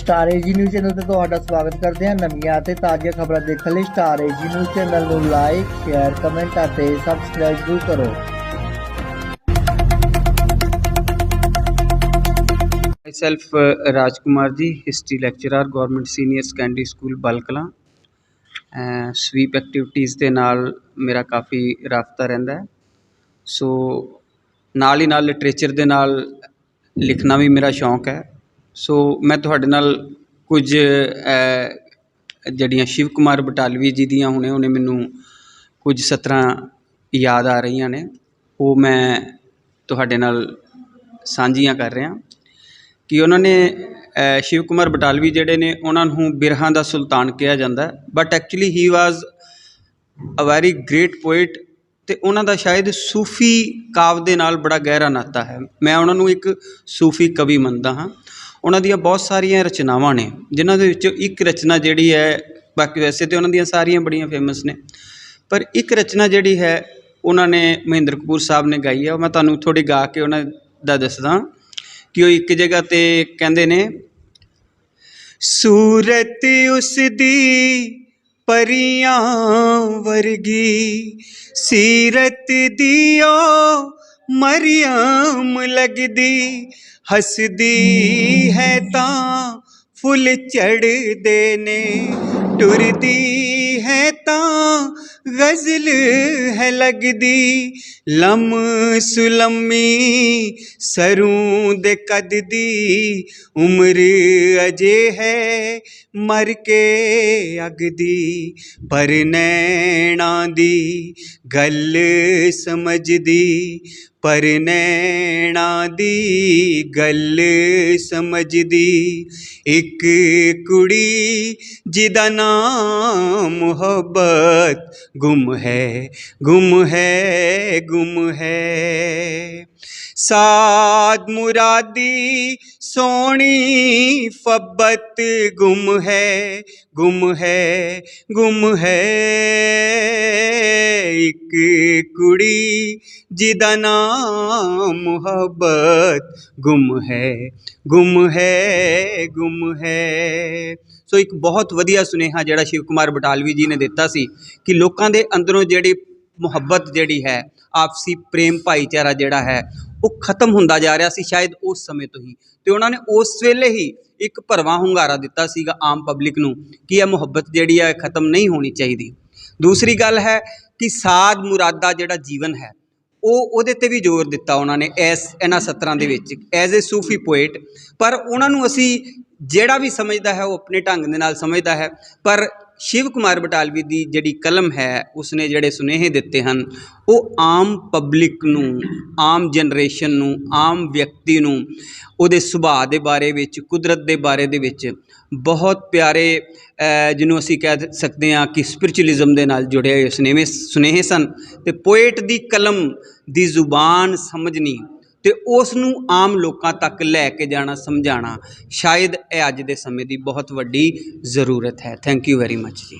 Star AG news channel ਤੇ ਤੁਹਾਡਾ ਸਵਾਗਤ ਕਰਦੇ ਹਾਂ ਨਵੀਆਂ ਅਤੇ ਤਾਜ਼ੀਆਂ ਖਬਰਾਂ ਦੇਖਣ ਲਈ ਸਟਾਰ ਏਜੀ ਨਿਊਜ਼ ਚੈਨਲ ਨੂੰ ਲਾਈਕ ਸ਼ੇਅਰ ਕਮੈਂਟ ਅਤੇ ਸਬਸਕ੍ਰਾਈਬ ਜ਼ਰੂਰ ਕਰੋ। Myself uh, Rajkumar ji history lecturer government senior secondary school Balkala. Sweep activities ਦੇ ਨਾਲ ਮੇਰਾ ਕਾਫੀ ਰਾਬਤਾ ਰਹਿੰਦਾ ਹੈ। ਸੋ ਨਾਲ ਹੀ ਨਾਲ ਲਿਟਰੇਚਰ ਦੇ ਨਾਲ ਲਿਖਣਾ ਵੀ ਮੇਰਾ ਸ਼ੌਂਕ ਹੈ। ਸੋ ਮੈਂ ਤੁਹਾਡੇ ਨਾਲ ਕੁਝ ਜਿਹੜੀਆਂ ਸ਼ਿਵ ਕੁਮਾਰ ਬਟਾਲਵੀ ਜੀ ਦੀਆਂ ਹੁਣੇ ਹੁਣੇ ਮੈਨੂੰ ਕੁਝ ਸਤਰਾਂ ਯਾਦ ਆ ਰਹੀਆਂ ਨੇ, ਉਹ ਮੈਂ ਤੁਹਾਡੇ ਨਾਲ ਸਾਂਝੀਆਂ ਕਰ ਰਿਹਾ। ਕਿ ਉਹਨਾਂ ਨੇ ਸ਼ਿਵ ਕੁਮਾਰ ਬਟਾਲਵੀ ਜਿਹੜੇ ਨੇ, ਉਹਨਾਂ ਨੂੰ ਬਿਰਹਾਂ ਦਾ ਸੁਲਤਾਨ ਕਿਹਾ ਜਾਂਦਾ but actually he was a very great poet ਤੇ ਉਹਨਾਂ ਦਾ ਸ਼ਾਇਦ ਸੂਫੀ ਕਾਵ ਦੇ ਨਾਲ ਬੜਾ ਗਹਿਰਾ ਨਾਤਾ ਹੈ। ਮੈਂ ਉਹਨਾਂ ਨੂੰ ਇੱਕ ਸੂਫੀ ਕਵੀ ਮੰਨਦਾ ਹਾਂ। ਉਹਨਾਂ ਦੀਆਂ ਬਹੁਤ ਸਾਰੀਆਂ ਰਚਨਾਵਾਂ ਨੇ, ਜਿਨ੍ਹਾਂ ਦੇ ਵਿੱਚੋਂ ਇੱਕ ਰਚਨਾ ਜਿਹੜੀ ਹੈ, ਬਾਕੀ ਵੈਸੇ ਤਾਂ ਉਹਨਾਂ ਦੀਆਂ ਸਾਰੀਆਂ ਬੜੀਆਂ ਫੇਮਸ ਨੇ, ਪਰ ਇੱਕ ਰਚਨਾ ਜਿਹੜੀ ਹੈ, ਉਹਨਾਂ ਨੇ ਮਹਿੰਦਰ ਕਪੂਰ ਸਾਹਿਬ ਨੇ ਗਾਈ ਹੈ, ਉਹ ਮੈਂ ਤੁਹਾਨੂੰ ਥੋੜੀ ਗਾ ਕੇ ਉਹਨਾਂ ਦਾ ਦੱਸਦਾ ਕਿ ਉਹ ਇੱਕ ਜਗ੍ਹਾ ਤੇ ਕਹਿੰਦੇ ਨੇ, ਸੂਰਤ ਉਸ ਦੀ ਪਰੀਆਂ ਵਰਗੀ, ਸੀਰਤ ਦੀ ਓ ਮਰੀਮ ਲੱਗਦੀ, ਹੱਸਦੀ ਹੈ ਤਾਂ ਫੁੱਲ ਝੜਦੇ ਨੇ, ਟੁਰਦੀ ਹੈ ਤਾਂ ਗਜ਼ਲ ਹੈ ਲੱਗਦੀ, ਲਮ ਸੁਲਮੀ ਸਰੂੰ ਦੇ ਕਦ ਦੀ ਉਮਰ ਅਜੇ ਹੈ ਮਰ ਕੇ ਅਗਦੀ, ਪਰ ਨੈਣਾ ਦੀ ਗੱਲ ਸਮਝਦੀ ਪਰ ਨੈਣਾ ਦੀ ਗੱਲ ਸਮਝਦੀ। ਇੱਕ ਕੁੜੀ ਜਿਹਦਾ ਨਾਮ ਮੁਹੱਬਤ ਗੁੰਮ ਹੈ ਗੁੰਮ ਹੈ ਗੁੰਮ ਹੈ। ਸਾਦ ਮੁਰਾਦੀ ਸੋਹਣੀ ਫੱਬਤ ਗੁੰਮ ਹੈ ਗੁੰਮ ਹੈ ਗੁੰਮ ਹੈ। ਇੱਕ ਕੁੜੀ ਜਿਹਦਾ ਨਾਮ ਮੁਹੱਬਤ, ਗੁੰਮ ਹੈ ਗੁੰਮ ਹੈ ਗੁੰਮ ਹੈ। ਸੋ ਇੱਕ ਬਹੁਤ ਵਧੀਆ ਸੁਨੇਹਾ ਜਿਹੜਾ ਸ਼ਿਵ ਕੁਮਾਰ ਬਟਾਲਵੀ ਜੀ ਨੇ ਦਿੱਤਾ ਸੀ ਕਿ ਲੋਕਾਂ ਦੇ ਅੰਦਰੋਂ ਜਿਹੜੀ ਮੁਹੱਬਤ ਜਿਹੜੀ ਹੈ, ਆਪਸੀ ਪ੍ਰੇਮ ਭਾਈਚਾਰਾ ਜਿਹੜਾ ਹੈ, ਉਹ ਖਤਮ ਹੁੰਦਾ ਜਾ ਰਿਹਾ ਸੀ ਸ਼ਾਇਦ ਉਸ ਸਮੇਂ ਤੋਂ ਹੀ। ਤੇ ਉਹਨਾਂ ਨੇ ਉਸ ਵੇਲੇ ਹੀ ਇੱਕ ਭਰਵਾਂ ਹੁੰਗਾਰਾ ਦਿੱਤਾ ਸੀਗਾ ਆਮ ਪਬਲਿਕ ਨੂੰ ਕਿ ਇਹ ਮੁਹੱਬਤ ਜਿਹੜੀ ਹੈ ਖਤਮ ਨਹੀਂ ਹੋਣੀ ਚਾਹੀਦੀ। ਦੂਸਰੀ ਗੱਲ ਹੈ ਕਿ ਸਾਦ ਮੁਰਾਦਾ ਜਿਹੜਾ ਜੀਵਨ ਹੈ ਉਹ ਉਹਦੇ ਤੇ ਵੀ ਜ਼ੋਰ ਦਿੱਤਾ ਉਹਨਾਂ ਨੇ ਐਸ ਇਹਨਾਂ ਸਤਰਾਂ ਦੇ ਵਿੱਚ, ਐਜ਼ ਅ ਸੂਫੀ ਪੋਇਟ ਪਰ ਉਹਨਾਂ ਨੂੰ ਅਸੀਂ ਜਿਹੜਾ ਵੀ ਸਮਝਦਾ ਹੈ, ਉਹ ਆਪਣੇ ਢੰਗ ਦੇ ਨਾਲ ਸਮਝਦਾ ਹੈ। ਪਰ ਸ਼ਿਵ ਕੁਮਾਰ ਬਟਾਲਵੀ ਦੀ ਜਿਹੜੀ ਕਲਮ ਹੈ, ਉਸਨੇ ਜਿਹੜੇ ਸੁਨੇਹੇ ਦਿੱਤੇ ਹਨ, ਉਹ ਆਮ ਪਬਲਿਕ ਨੂੰ, ਆਮ ਜਨਰੇਸ਼ਨ ਨੂੰ, ਆਮ ਵਿਅਕਤੀ ਨੂੰ, ਉਹਦੇ ਸੁਭਾਅ ਦੇ ਬਾਰੇ ਵਿੱਚ, ਕੁਦਰਤ ਦੇ ਬਾਰੇ ਦੇ ਵਿੱਚ ਬਹੁਤ ਪਿਆਰੇ ਜਿਹਨੂੰ ਅਸੀਂ ਕਹਿ ਸਕਦੇ ਹਾਂ ਕਿ ਸਪਿਰਚੁਅਲਿਜ਼ਮ ਦੇ ਨਾਲ ਜੁੜੇ ਹੋਏ ਸੁਨੇਹੇ ਸੁਨੇਹੇ ਸਨ ਤੇ ਪੋਇਟ ਦੀ ਕਲਮ ਦੀ ਜ਼ੁਬਾਨ ਸਮਝਣੀ ਤੇ ਉਸ ਨੂੰ ਆਮ ਲੋਕਾਂ ਤੱਕ ਲੈ ਕੇ ਜਾਣਾ, ਸਮਝਾਉਣਾ, ਸ਼ਾਇਦ ਇਹ ਅੱਜ ਦੇ ਸਮੇਂ ਦੀ ਬਹੁਤ ਵੱਡੀ ਜ਼ਰੂਰਤ ਹੈ। ਥੈਂਕ ਯੂ ਵੈਰੀ ਮੱਚ ਜੀ।